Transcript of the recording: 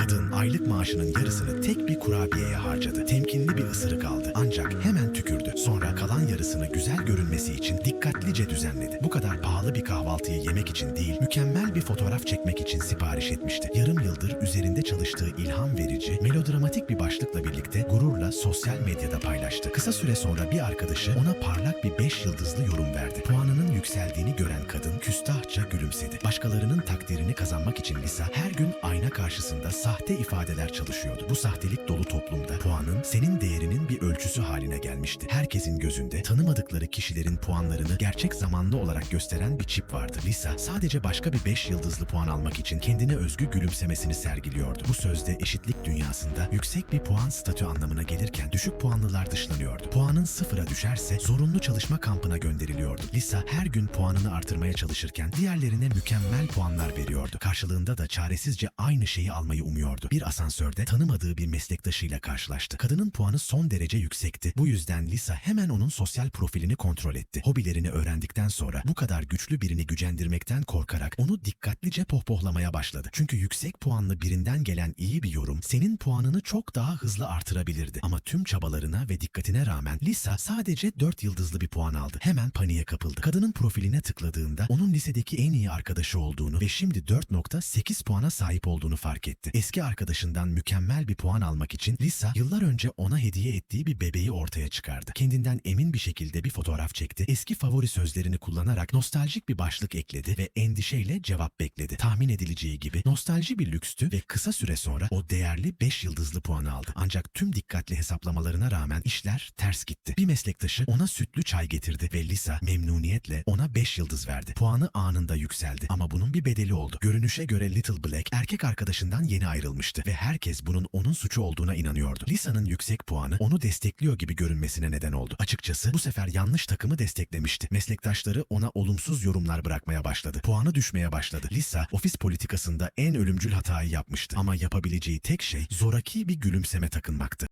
Kadın aylık maaşının yarısını tek bir kurabiyeye harcadı. Temkinli bir ısırık aldı ancak hemen tükürdü. Sonra kalan yarısını güzel görünmesi için dikkatlice düzenledi. Bu kadar pahalı bir kahvaltıyı yemek için değil, mükemmel bir fotoğraf çekmek için sipariş etmişti. Yarım yıldır üzerinde çalıştığı ilham verici, melodramatik bir başlıkla birlikte gururla sosyal medyada paylaştı. Kısa süre sonra bir arkadaşı ona parlak bir 5 yıldızlı yorum verdi. Puanının yükseldiğini gören kadın küstahça gülümsedi. Başkalarının takdirini kazanmak için Lisa her gün ayna karşısında sahte ifadeler çalışıyordu. Bu sahtelik dolu toplumda puanın senin değerinin bir ölçüsü haline gelmişti. Herkesin gözünde tanımadıkları kişilerin puanlarını gerçek zamanlı olarak gösteren bir çip vardı. Lisa sadece başka bir 5 yıldızlı puan almak için kendine özgü gülümsemesini sergiliyordu. Bu sözde eşitlik dünyasında yüksek bir puan statü anlamına gelirken düşük puanlılar dışlanıyordu. Puanın sıfıra düşerse zorunlu çalışma kampına gönderiliyordu. Lisa her gün puanını artırmaya çalışırken diğerlerine mükemmel puanlar veriyordu. Karşılığında da çaresizce aynı şeyi almayı umuyordu. Bir asansörde tanımadığı bir meslektaşıyla karşılaştı. Kadının puanı son derece yüksekti. Bu yüzden Lisa hemen onun sosyal profilini kontrol etti. Hobilerini öğrendikten sonra bu kadar güçlü birini gücendirmekten korkarak onu dikkatlice pohpohlamaya başladı. Çünkü yüksek puanlı birinden gelen iyi bir yorum senin puanını çok daha hızlı artırabilirdi. Ama tüm çabalarına ve dikkatine rağmen Lisa sadece 4 yıldızlı bir puan aldı. Hemen paniğe kapıldı. Kadının profiline tıkladığında onun lisedeki en iyi arkadaşı olduğunu ve şimdi 4.8 puana sahip olduğunu fark etti. Eski arkadaşından mükemmel bir puan almak için Lisa yıllar önce ona hediye ettiği bir bebeği ortaya çıkardı. Kendinden emin bir şekilde bir fotoğraf çekti. Eski favori sözlerini kullanarak nostaljik bir başlık ekledi ve endişeyle cevap bekledi. Tahmin edileceği gibi nostalji bir lükstü ve kısa süre sonra o değerli 5 yıldızlı puanı aldı. Ancak tüm dikkatli hesaplamalarına rağmen işler ters gitti. Bir meslektaşı ona sütlü çay getirdi ve Lisa memnuniyetle ona 5 yıldız verdi. Puanı anında yükseldi ama bunun bir bedeli oldu. Görünüşe göre Little Black erkek arkadaşından yeni ayrılmıştı ve herkes bunun onun suçu olduğuna inanıyordu. Lisa'nın yüksek puanı onu destekliyor gibi görünmesine neden oldu. Açıkçası bu sefer yanlış takımı desteklemişti. Meslektaşları ona olumsuz yorumlar bırakmaya başladı. Puanı düşmeye başladı. Lisa ofis politikasında en ölümcül hatayı yapmıştı ama yapabileceği tek şey zoraki bir gülümseme takınmaktı.